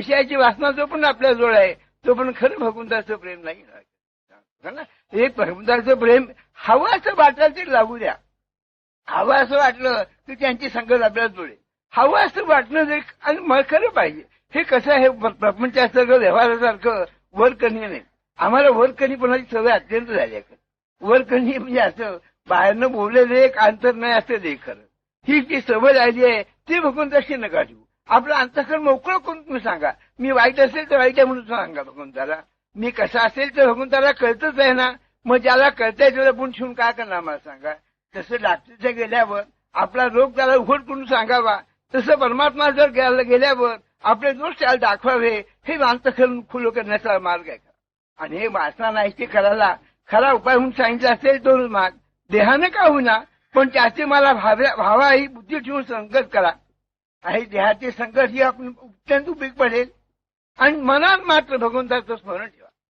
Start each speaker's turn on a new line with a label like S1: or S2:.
S1: विषयाची वासना जो पण आपल्या जवळ आहे तो पण खरं भगवंताचं प्रेम नाही. ना हे भगवंताचं प्रेम हवं असं वाटलं ते लागू द्या. हवं असं वाटलं की त्यांची संगत आपल्याला जोडे हवं असं वाटणं जे आणि मग खरं पाहिजे. हे कसं आहे प्रपंचासारखं व्यवहारासारखं वर नाही. आम्हाला वर करणी सवय अत्यंत झाली आहे. वर म्हणजे असं बाहेरनं बोललेलं एक अंतर नाही असं ते खरं. ही जी सवय राहिली आहे ती भगवंताशी नका ठेवू आपलं अंतकरण मोकळं करून तुम्ही सांगा? मी वाईट असेल तर वाईट आहे म्हणून सांगा भगवंताला मी कसा असेल तर भगवंताला कळतच आहे ना. मग ज्याला कळतंय त्याला पण ठेवून काय करणार मला सांगा? तसं डॉक्टरच्या गेल्यावर आपला रोग त्याला उघड करून सांगावा. तसं परमात्मा जर गेल्यावर आपले दोष त्याला दाखवावे हे अंतकरण खुलं करण्याचा मार्ग आहे. आणि हे वासना नाही ते करायला खरा उपाय म्हणून सांगितला असेल दोन मार्ग. देहानं का होईना पण त्याचे मला भाव्या भावा ही बुद्धी ठेवून संकट करा. आणि देहाचे संकट ही आपण अत्यंत उपयोग पडेल. आणि मनात मात्र भगवंताचं स्मरण ठेवा.